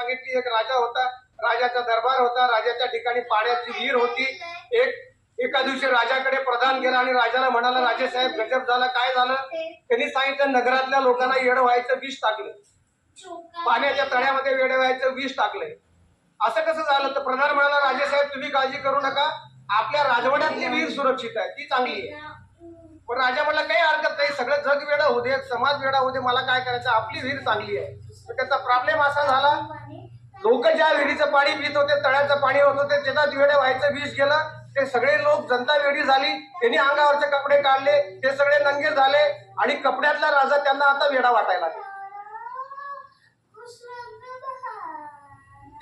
सांगितली एक राजा होता राजाचा दरबार होता राजाच्या ठिकाणी पाण्याची विहीर होती. एक एका दिवशी राजाकडे प्रधान गेला आणि राजाला म्हणाला राजे साहेब गजब झाला काय झालं? त्यांनी सांगितलं नगरातल्या लोकांना येड व्हायचं विष टाकलं. पाण्याच्या तळ्यामध्ये वेड व्हायचं विष टाकलंय. असं कसं झालं? तर प्रधान म्हणाला राजे साहेब तुम्ही काळजी करू नका. आपल्या राजवाड्यातली विहीर सुरक्षित आहे ती चांगली आहे. पण राजा म्हणला काही हरकत नाही सगळं जग वेडा होऊ दे समाज वेडा होऊ दे मला काय करायचं? आपली विहीर चांगली आहे. तर त्याचा प्रॉब्लेम असा झाला लोक ज्या विहिरीचं पाणी पित होते तळ्याचं पाणी होत होते त्याच्यात वेडे व्हायचं विष गेलं ते सगळे लोक जनता वेडी झाली त्यांनी अंगावरचे कपडे काढले ते सगळे नंगे झाले आणि कपड्यातला राजा त्यांना आता वेडा वाटायला लागला.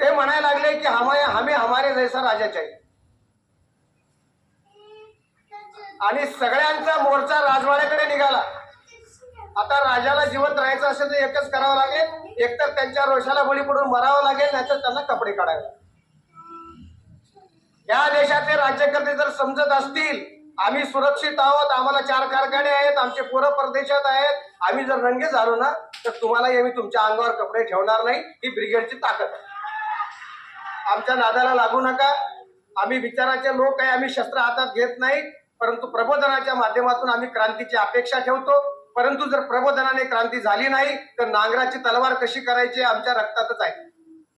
ते म्हणायला लागले की हमारे हमे हमारे जैसा राजाचे आणि सगळ्यांचा मोर्चा राजवाड्याकडे निघाला. आता राजाला जिवंत राहायचं असेल तर एकच करावं लागेल. एकतर त्यांच्या रोषाला बळी पडून मरावं लागेल नाहीतर त्यांना कपडे काढावे या देशातले राज्यकर्ते जर समजत असतील आम्ही सुरक्षित आहोत आम्हाला चार कारखाने आहेत आमचे पोरं परदेशात आहेत आम्ही जर रंगे झालो ना तर तुम्हाला आम्ही तुमच्या अंगावर कपडे ठेवणार नाही. ही ब्रिगेडची ताकद आहे. आमच्या नादाला लागू नका. आम्ही विचाराचे लोक आहे आम्ही शस्त्र हातात घेत नाही. परंतु प्रबोधनाच्या माध्यमातून आम्ही क्रांतीची अपेक्षा ठेवतो. परंतु जर प्रबोधनाने क्रांती झाली नाही तर नांगराची तलवार कशी करायची आमच्या रक्तातच आहे.